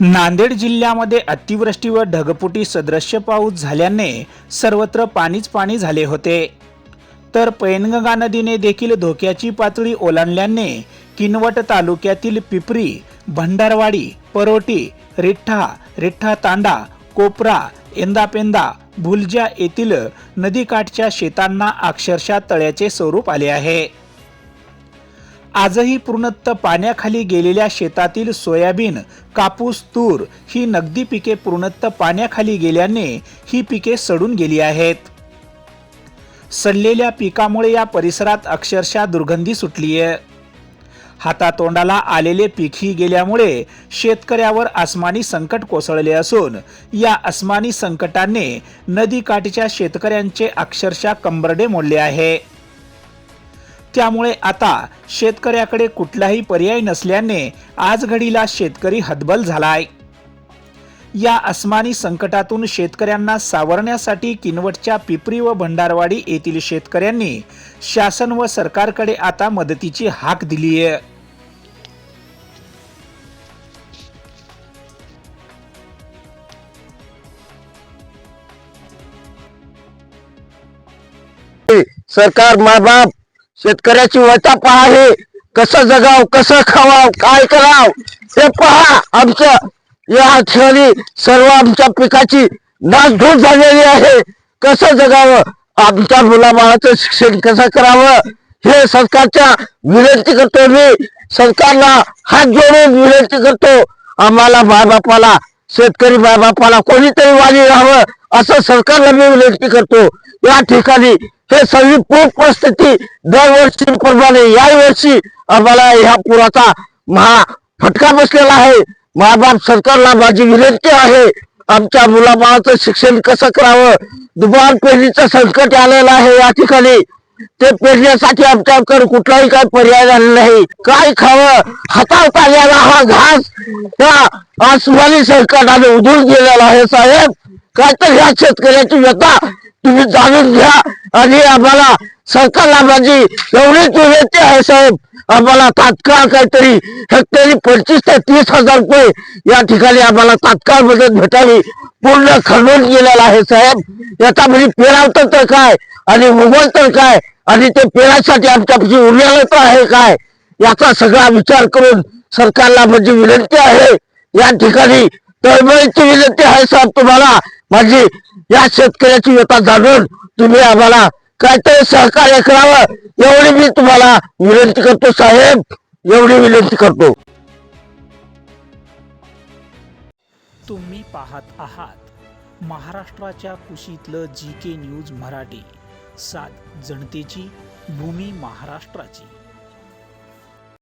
नांदेड जिल्ह्यामध्ये अतिवृष्टी व ढगफुटी सदृश्य पाऊस झाल्याने सर्वत्र पाणीच पाणी झाले होते. तर पैनगंगा नदीने देखील धोक्याची पातळी ओलांडल्याने किनवट तालुक्यातील पिपरी भंडारवाडी परोटी रिठ्ठा रिठ्ठा तांडा कोपरा एंदापेंदा भुलजा येथील नदीकाठच्या शेतांना अक्षरशः तळ्याचे स्वरूप आले आहे. आजही पूर्णत्त पाण्याखाली गेलेल्या शेतातील सोयाबीन कापूस तूर ही नगदी पिके पूर्णत्त पाण्याखाली गेल्याने ही पिके सडून गेली आहेत. सडलेल्या पिकामुळे या परिसरात अक्षरशः दुर्गंधी सुटली आहे हातातोंडाला आलेले पीकही गेल्यामुळे शेतकऱ्यावर आसमानी संकट कोसळले असून या आसमानी संकटाने नदीकाठच्या शेतकऱ्यांचे अक्षरशः कंबरडे मोडले आहे. त्यामुळे आता शेतकऱ्याकडे कुठलाही पर्याय नसल्याने आज घडीला शेतकरी हतबल झालाय. या अस्मानी संकटातून शेतकऱ्यांना सावरण्यासाठी किनवटच्या पिपरी व भंडारवाडी येथील शेतकऱ्यांनी शासन व सरकारकडे आता मदतीची हाक दिली आहे सरकार मायबाप शेतकऱ्याची व्यथा पहा हे कसं जगाव कसं खावाव काय कराव ते पहा आमचं. या क्षणी सर्व आमच्या पिकाची नासधूस झालेली आहे. कसं जगावं? आमच्या मुलाबाळाचं शिक्षण कसं करावं? हे सरकारच्या विनंती करतो मी. सरकारला हात जोडून विनंती करतो. आम्हाला मायबापाला शेतकरी मायबापाला कोणीतरी वाली राहावं. असं सरकारला मी विनंती करतो या ठिकाणी हे सगळी पूर परिस्थिती दरवर्षीप्रमाणे याही वर्षी आम्हाला ह्या पुराचा महा फटका बसलेला आहे. महाबाप सरकारला माझी विनंती आहे आमच्या मुलाबाळाचं शिक्षण कसं करावं? दुबार पेरणीचं संकट आलेलं आहे या ठिकाणी. ते पेरण्यासाठी आमच्याकडे कुठलाही काय पर्याय झालेला नाही. काय खावं? हातात आलेला हा घास त्या आसमानी सरकारने उधळून गेलेला आहे साहेब. काय तर ह्या शेतकऱ्याची व्यथा तुम्ही जाणून घ्या आणि आम्हाला सरकारला माझी एवढीच विनंती आहे साहेब. आम्हाला तात्काळ काहीतरी हेक्टरी पंचवीस ते तीस हजार रुपये या ठिकाणी आम्हाला तात्काळ मदत भेटावी. पूर्ण खंडून गेलेला आहे साहेब. याचा म्हणजे पेरावतं तर काय? आणि उगवण तर काय? आणि ते पेरासाठी आमच्यापाशी उरलेलं तर आहे काय? याचा सगळा विचार करून सरकारला माझी विनंती आहे. या ठिकाणी तळमळीची विनंती आहे साहेब तुम्हाला. माझी या शेतकऱ्याची व्यथा जाणून तुम्ही आम्हाला काहीतरी सहकार्य करावं एवढी मी तुम्हाला विनंती करतो साहेब एवढी विनंती करतो. तुम्ही पाहत आहात महाराष्ट्राच्या कुशीतलं जी के न्यूज मराठी सात जनतेची भूमी महाराष्ट्राची.